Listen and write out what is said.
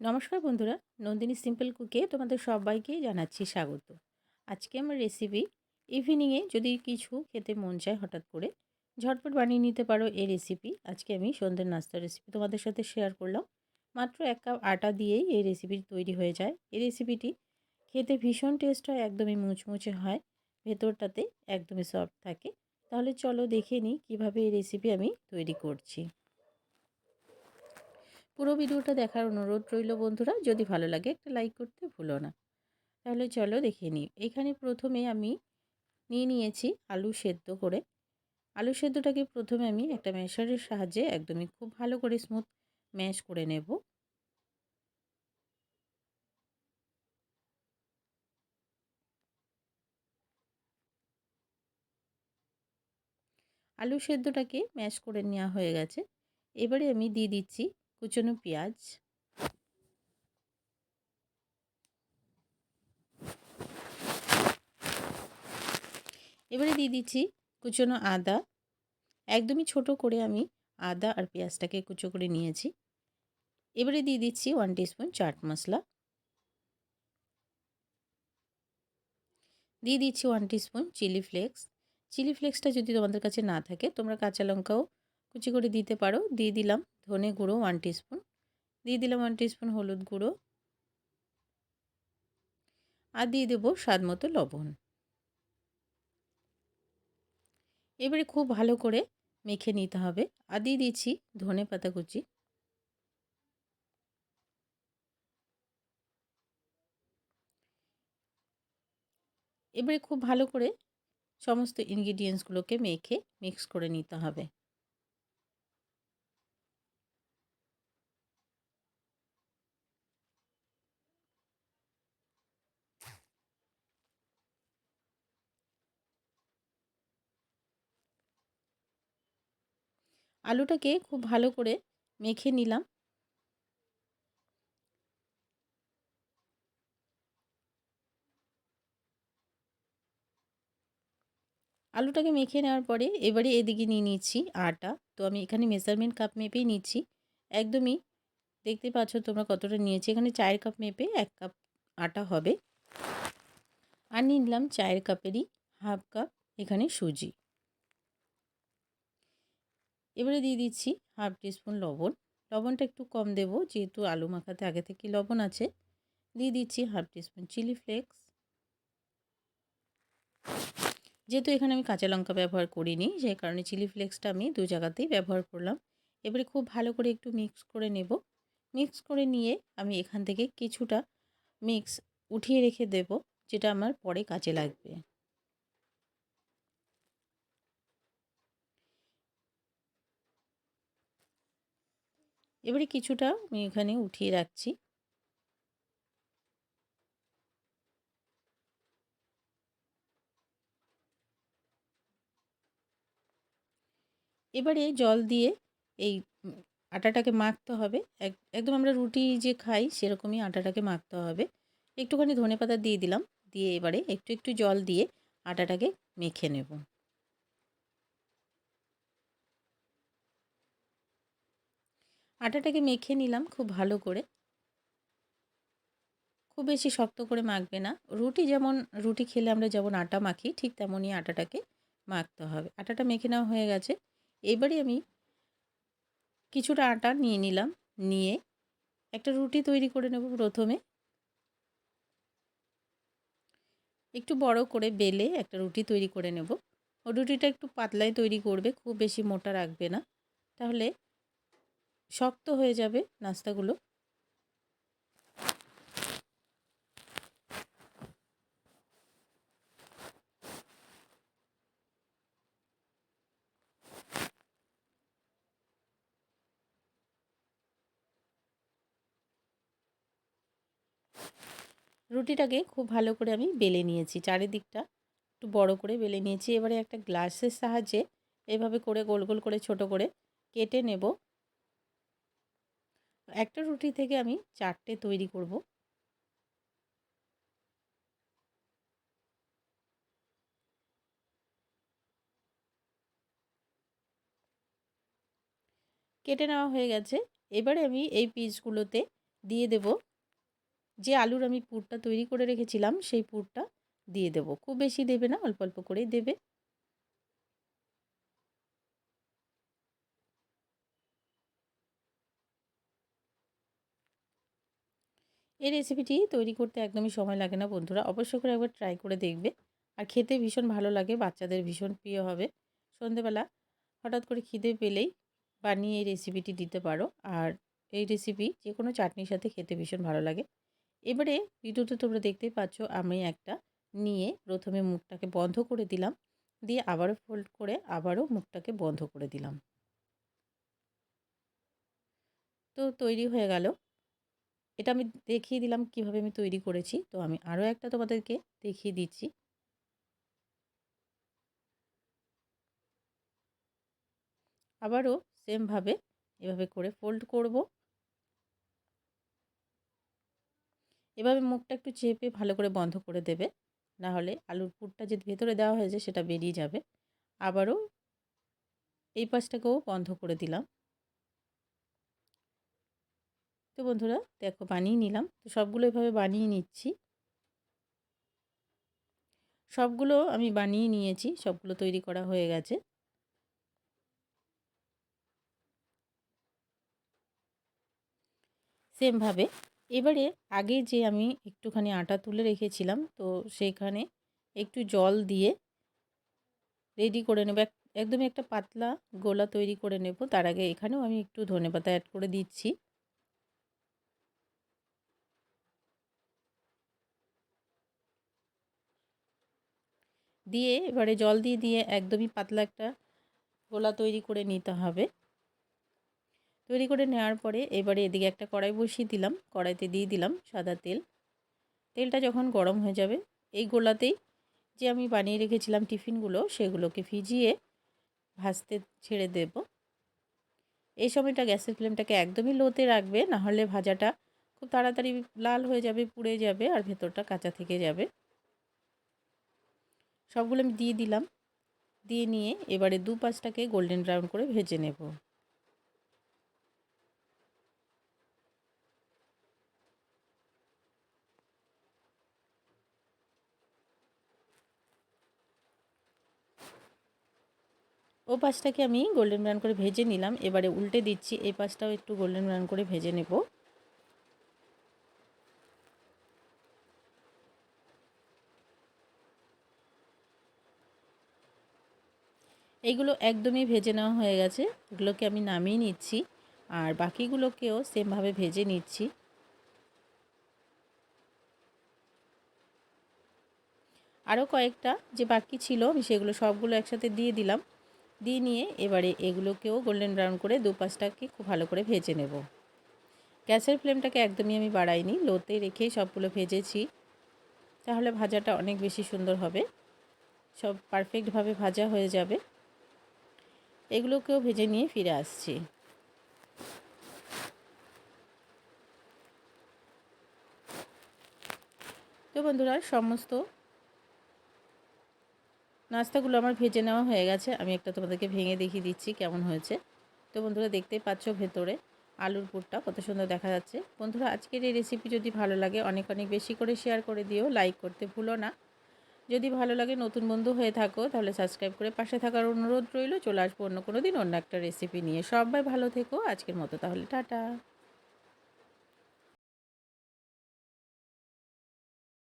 নমস্কার বন্ধুরা, নন্দিনী সিম্পল কুকে তোমাদের সবাইকে জানাচ্ছি স্বাগত। আজকে আমার রেসিপি ইভিনিংয়ে যদি কিছু খেতে মন চায় হঠাৎ করে, ঝটপট বানিয়ে নিতে পারো এই রেসিপি আজকে আমি সন্ধ্যের নাস্তার রেসিপি তোমাদের সাথে শেয়ার করলাম। মাত্র এক কাপ আটা দিয়েই এই রেসিপি তৈরি হয়ে যায়। এই রেসিপিটি খেতে ভীষণ টেস্ট হয়, একদমই মুচমুচে হয়, ভেতরটাতে একদমই সফট থাকে। তাহলে চলো দেখে নিই কীভাবে এই রেসিপি আমি তৈরি করছি। পুরো ভিডিওটা দেখার অনুরোধ রইল বন্ধুরা, যদি ভালো লাগে একটা লাইক করতে ভুলো না। তাহলে চলো দেখে নিই। এখানে প্রথমে আমি নিয়ে নিয়েছি আলু সেদ্ধ করে। আলু সেদ্ধটাকে প্রথমে আমি একটা ম্যাশারের সাহায্যে একদমই খুব ভালো করে স্মুথ ম্যাশ করে নেব। আলু সেদ্ধটাকে ম্যাশ করে নেওয়া হয়ে গেছে। এবারে আমি দিয়ে দিচ্ছি কুচনো পেঁয়াজ। এবারে দিয়ে দিচ্ছি কুচনো আদা। একদমই ছোট করে আমি আদা আর পেঁয়াজটাকে কুচো করে নিয়েছি। এবারে দিয়ে দিচ্ছি ওয়ান টিস্পুন চাট মশলা। দিয়ে দিচ্ছি one teaspoon chilli flakes chilli ফ্লেক্সটা যদি তোমাদের কাছে না থাকে, তোমরা কাঁচা লঙ্কাও কুচি করে দিতে পারো। দিয়ে দিলাম ধনে গুঁড়ো ওয়ান টিস্পুন দিয়ে দিলাম ওয়ান টিস্পুন হলুদ গুঁড়ো। আর দিয়ে দেবো স্বাদ মতো লবণ। এবারে খুব ভালো করে মেখে নিতে হবে। আর দিয়ে দিচ্ছি ধনে পাতা কুচি। এবারে খুব ভালো করে সমস্ত ইনগ্রিডিয়েন্টসগুলোকে মেখে মিক্স করে নিতে হবে। আলুটাকে খুব ভালো করে মেখে নিলাম। আলুটাকে মেখে নেওয়ার পরে এবারে এদিকে নিয়ে নিচ্ছি আটা। তো আমি এখানে মেজারমেন্ট কাপ মেপেই নিচ্ছি। একদমই দেখতে পাচ্ছ তোমরা কতটা নিয়েছি। এখানে চায়ের কাপ মেপে এক কাপ আটা হবে। আর নিলাম চায়ের কাপেরই হাফ কাপ এখানে সুজি। এবারে দিয়ে দিচ্ছি হাফ টিস্পুন লবণ। লবণটা একটু কম দেব, যেহেতু আলু মাখাতে আগে থেকে লবণ আছে। দিয়ে দিচ্ছি হাফ টিস্পুন চিলি ফ্লেক্স। যেহেতু এখানে আমি কাঁচা লঙ্কা ব্যবহার করিনি, সেই কারণে চিলি ফ্লেক্সটা আমি দু জায়গাতেই ব্যবহার করলাম। এবারে খুব ভালো করে একটু মিক্স করে নেব। মিক্স করে নিয়ে আমি এখান থেকে কিছুটা মিক্স উঠিয়ে রেখে দেব, যেটা আমার পরে কাজে লাগবে। এবারে কিছুটা আমি এখানে উঠিয়ে রাখছি। এবারে জল দিয়ে এই আটাটাকে মাখতে হবে। একদম আমরা রুটি যে খাই সেরকমই আটাটাকে মাখতে হবে। একটুখানি ধনে পাতা দিয়ে দিলাম। দিয়ে এবারে একটু একটু জল দিয়ে আটাটাকে মেখে নেব। আটাটাকে মেখে নিলাম খুব ভালো করে। খুব বেশি শক্ত করে মাখবে না। রুটি যেমন, রুটি খেলে আমরা যেমন আটা মাখি, ঠিক তেমনই আটাটাকে মাখতে হবে। আটাটা মেখে নেওয়া হয়ে গেছে। এবারে আমি কিছুটা আটা নিয়ে নিলাম, নিয়ে একটা রুটি তৈরি করে নেব প্রথমে। একটু বড় করে বেলে একটা রুটি তৈরি করে নেব। ও রুটিটা একটু পাতলাই তৈরি করবে, খুব বেশি মোটা রাখবে না। তাহলে শক্ত হয়ে যাবে নাস্তাগুলো। রুটিটাকে খুব ভালো করে আমি বেলে নিয়েছি, চারিদিকটা একটু বড় করে বেলে নিয়েছি। এবারে একটা গ্লাসের সাহায্যে এভাবে করে গোল গোল করে ছোট করে কেটে নেব। একটা রুটি থেকে আমি চারটে তৈরি করব। কেটে নেওয়া হয়ে গেছে। এবারে আমি এই পিসগুলোতে দিয়ে দেব। যে আলুর আমি পুরটা তৈরি করে রেখেছিলাম, সেই পুরটা দিয়ে দেব। খুব বেশি দেবে না, অল্প অল্প করেই দেবে। এই রেসিপিটি তৈরি করতে একদমই সময় লাগে না, বন্ধুরা। অবশ্যই করে একবার ট্রাই করে দেখবে। আর খেতে ভীষণ ভালো লাগে, বাচ্চাদের ভীষণ প্রিয় হবে। সন্ধেবেলা হঠাৎ করে খিদে পেলেই বানিয়ে এই রেসিপিটি দিতে পারো। আর এই রেসিপি যে কোনো চাটনির সাথে খেতে ভীষণ ভালো লাগে। এবারে ভিডিওতে তোমরা দেখতেই পাচ্ছ, আমি একটা নিয়ে প্রথমে মুখটাকে বন্ধ করে দিলাম। দিয়ে আবারও ফোল্ড করে আবারও মুখটাকে বন্ধ করে দিলাম। তো তৈরি হয়ে গেল। এটা আমি দেখিয়ে দিলাম কীভাবে আমি তৈরি করেছি। তো আমি আরও একটা তোমাদেরকে দেখিয়ে দিচ্ছি। আবারও সেমভাবে এভাবে করে ফোল্ড করব। এভাবে মুখটা একটু চেপে ভালো করে বন্ধ করে দেবে। না হলে আলুর পুরটা যে ভেতরে দেওয়া হয়েছে সেটা বেরিয়ে যাবে। আবারও এই পাশটাকেও বন্ধ করে দিলাম। তো বন্ধুরা, দেখো বানিয়ে নিলাম। তো সবগুলো এভাবে বানিয়ে নিচ্ছি। সবগুলো আমি বানিয়ে নিয়েছি, সবগুলো তৈরি করা হয়ে গেছে। সেমভাবে এবারে আগে যে আমি একটুখানি আটা তুলে রেখেছিলাম, তো সেখানে একটু জল দিয়ে রেডি করে নেব। একদমই একটা পাতলা গোলা তৈরি করে নেব। তার আগে এখানেও আমি একটু ধনেপাতা অ্যাড করে দিচ্ছি। দিয়ে এবারে জল দিয়ে দিয়ে একদমই পাতলা একটা গোলা তৈরি করে নিতে হবে। তৈরি করে নেওয়ার পরে এবারে এদিকে একটা কড়াই বসিয়ে দিলাম, কড়াইতে দিয়ে দিলাম সাদা তেল। তেলটা যখন গরম হয়ে যাবে, এই গোলাতেই যে আমি বানিয়ে রেখেছিলাম টিফিনগুলো সেগুলোকে ভিজিয়ে ভাজতে ছেড়ে দেব। এই সময়টা গ্যাসের ফ্লেমটাকে একদমই লোতে রাখবে নাহলে ভাজাটা খুব তাড়াতাড়ি লাল হয়ে যাবে, পুড়ে যাবে আর ভেতরটা কাঁচা থেকে যাবে। সবগুলো আমি দিয়ে দিলাম। দিয়ে নিয়ে এবারে দু পাঁচটাকে গোল্ডেন ব্রাউন করে ভেজে নেব। ও পাশটাকে আমি গোল্ডেন ব্রাউন করে ভেজে নিলাম। এবারে উল্টে দিচ্ছি, এই পাশটাও একটু গোল্ডেন ব্রাউন করে ভেজে নেব। এইগুলো একদমই ভেজে নেওয়া হয়ে গেছে। এগুলোকে আমি নামিয়ে নিচ্ছি আর বাকিগুলোকেও সেমভাবে ভেজে নিচ্ছি। আরও কয়েকটা যে বাকি ছিল, আমি সেগুলো সবগুলো একসাথে দিয়ে দিলাম। দিয়ে নিয়ে এবারে এগুলোকেও গোল্ডেন ব্রাউন করে দু পাঁচটাকে খুব ভালো করে ভেজে নেব। গ্যাসের ফ্লেমটাকে একদমই আমি বাড়াইনি, লোতে রেখেই সবগুলো ভেজেছি। তাহলে ভাজাটা অনেক বেশি সুন্দর হবে। সব পারফেক্টভাবে ভাজা হয়ে যাবে। এগুলোকেও ভেজে নিয়ে ফিরে আসছি। তো বন্ধুরা, সমস্ত নাস্তাগুলো আমার ভেজে নেওয়া হয়ে গেছে। আমি একটা তোমাদেরকে ভেঙে দেখিয়ে দিচ্ছি কেমন হয়েছে। তো বন্ধুরা, দেখতেই পাচ্ছ ভেতরে আলুর পুরটা কত সুন্দর দেখা যাচ্ছে। বন্ধুরা, আজকের এই রেসিপি যদি ভালো লাগে, অনেক অনেক বেশি করে শেয়ার করে দিও। লাইক করতে ভুলো না। যদি ভালো লাগে নতুন বন্ধু হয়ে থাকো, তাহলে সাবস্ক্রাইব করে পাশে থাকার অনুরোধ রইল। চলে আসব অন্য কোনো দিন, অন্য একটা রেসিপি নিয়ে। সবাই ভালো থেকো। আজকের মতো তাহলে, টাটা।